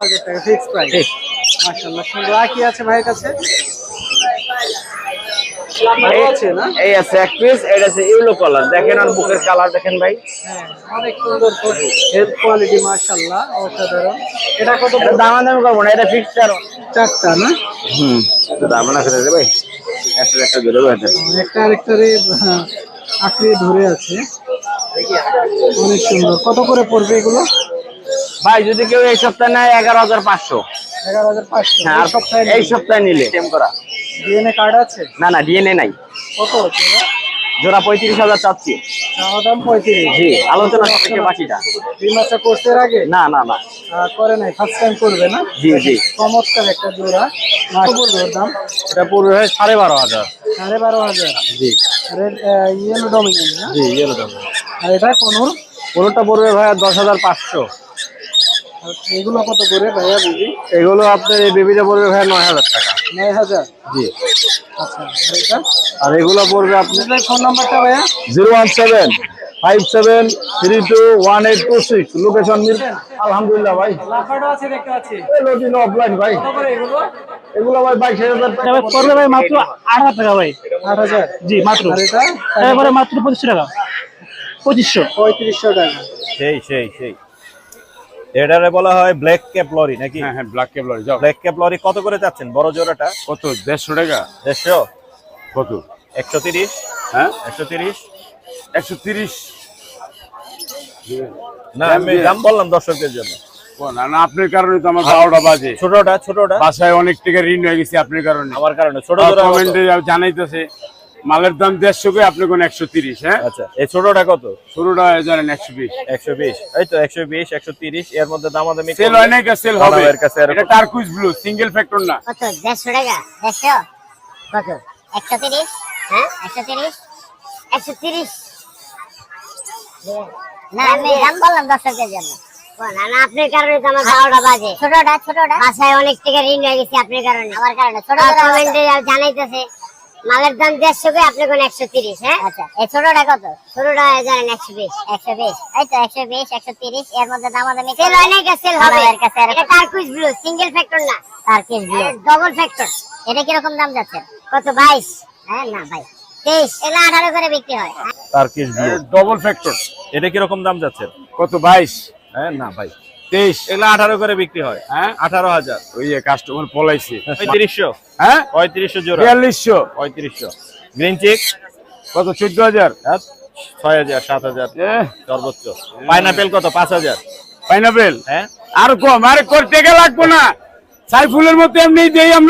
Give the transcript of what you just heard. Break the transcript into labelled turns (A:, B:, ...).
A: হাজার টাকা fix price মাশাআল্লাহ সুন্দর। আর কি আছে ভাইয়ের কাছে? ভালো আছে না?
B: এই আছে এক পিস এটা আছে ইউলো কালার দেখেন আর বুকের কালার দেখেন ভাই।
A: হ্যাঁ অনেক সুন্দর হেলথ কোয়ালিটি মাশাআল্লাহ অসাধারণ। এটা কত
B: দাম দামি করব না এটা ফিক্স
A: চারটা না?
B: হুম দাম না করে ভাই। একটা একটা ধরে ভাই।
A: একটা আরেকটারে ধরে আছে। অনেক সুন্দর। কত করে পড়বে এগুলো?
B: ভাই যদি কেউ এই সপ্তাহে নেয় এগারো হাজার পাঁচশো।
A: এগারো হাজার পাঁচশো।
B: হ্যাঁ আর
A: সপ্তাহে
B: এই সপ্তাহে নিলে। করা।
A: ডিএনএ কার্ড আছে?
B: না না ডিএনএ নাই।
A: কত
B: জোড়া পঁয়ত্রিশ হাজার চাচ্ছি।
A: দাম পঁয়ত্রিশ।
B: জি আলোচনা সাপেক্ষে বাকিটা
A: মাসটা কোর্সের আগে?
B: না না না।
A: করে নাই ফার্স্ট টাইম করবে না?
B: জি জি।
A: চমৎকার একটা জোড়া। কত পড়বে ওর দাম?
B: এটা পূর্বে হয় সাড়ে বারো হাজার।
A: সাড়ে বারো হাজার।
B: জি।
A: রেড ইয়েলো ডমিনেন্ট না?
B: জি ইয়েলো দাম
A: আর এটা
B: পড়বে ভাইয়া দশ হাজার পাঁচশো।
A: এগুলো কত করে ভাইয়া
B: এগুলো আপনার এই বেবিটা পড়বে ভাইয়া নয় হাজার টাকা।
A: নয় হাজার?
B: জি।
A: আচ্ছা আর এটা
B: এগুলো পড়বে আপনার
A: ফোন নাম্বারটা ভাইয়া?
B: Zero one seven five seven three two one eight two six. Location আলহামদুলিল্লাহ ভাই। অফলাইন ভাই।
A: এগুলো?
B: এগুলো ভাই বাইশ হাজার টাকা
C: ভাই মাত্র আট হাজার টাকা ভাই।
A: আট হাজার?
C: জি মাত্র। এবারে মাত্র পঁচিশশো টাকা। পঁচিশশো।
A: পঁয়ত্রিশশো টাকা।
D: সেই সেই সেই। এটারে বলা হয় ব্ল্যাক ক্যাপ লরি নাকি?
E: হ্যাঁ হ্যাঁ ব্ল্যাক
D: ব্ল্যাক ক্যাপ লরি কত করে যাচ্ছেন বড় জোড়াটা
E: কত? দেড়শো টাকা?
D: দেড়শো?
E: কত?
D: একশো তিরিশ?
E: হ্যাঁ?
D: একশো তিরিশ?
E: একশো তিরিশ।
D: না আমি দাম বললাম দর্শকদের জন্য।
E: না না আপনার কারণে তো আমার বারোটা বাজে।
D: ছোটটা ছোটটা।
E: বাসায় অনেক টাকা ঋণ হয়ে গেছে আপনার কারণে।
D: আমার কারণে। ছোট
E: কমেন্টে জানাইতেছে। মালের দাম দেড়শো কে আপনি কোন একশো তিরিশ হ্যাঁ?
D: আচ্ছা এই ছোটটা কত?
E: শুরুটা জানেন একশো বিশ।
D: একশো বিশ। এই তো একশো বিশ একশো তিরিশ এর মধ্যে দাম দামাদামি
E: সেল হয় নাই সেল হবে।
D: দাদাভাইয়ের কাছে
E: এটা টার্কুইজ ব্লু সিঙ্গেল ফ্যাক্টর না।
F: কত? দেড়শো টাকা? দেড়শো? কত? একশো তিরিশ? হ্যাঁ? একশো তিরিশ? একশো তিরিশ? না আমি দাম বললাম দর্শকদের জন্য। ও, না না আপনার কারণে তো আমার বারোটা বাজে। ছোটটা ছোটটা। বাসায় অনেক টাকা ঋণ হয়ে গেছে আপনার কারণে। আমার কারণে। ছোট জানাইতেছে। মালের দাম দেড়শো কে আপনি কোন একশো তিরিশ হ্যাঁ? আচ্ছা। এই ছোটটা কত? ছোটটা জানেন একশো বিশ। একশো বিশ। এই তো একশো বিশ একশো তিরিশ। এর মধ্যে দাম দামি সেল হয় নাই সেল হবে। এর কাছে এটা টার্কুইজ ব্লু সিঙ্গেল ফ্যাক্টর না। টার্কুইজ ব্লু ডবল ফ্যাক্টর এটা কীরকম দাম যাচ্ছে? কত? বাইশ। হ্যাঁ না ভাই। তেইশ। এগুলো আঠারো করে বিক্রি হয়।
D: টার্কিশ ব্লু
E: ডবল ফ্যাক্টর
D: এটা কীরকম দাম যাচ্ছে?
E: কত? বাইশ।
D: হ্যাঁ না ভাই।
E: তেইশ।
D: এগুলো আঠারো করে বিক্রি হয়
E: হ্যাঁ?
D: আঠারো হাজার।
E: ওই কাস্টমার পলাইছে।
D: পঁয়ত্রিশশো।
E: হ্যাঁ?
D: পঁয়ত্রিশশো জোড়া।
E: বিয়াল্লিশশো।
D: পঁয়ত্রিশশো। গ্রিন চিক
E: কত? চোদ্দ হাজার।
D: হ্যাঁ? ছয় হাজার সাত হাজার। সর্বোচ্চ। পাইনাপেল কত? পাঁচ হাজার।
E: পাইনাপেল
D: হ্যাঁ?
E: আর কম। আর করতে গেলে লাগবো না। সাইফুলের মতো এমনি দেই আমরা।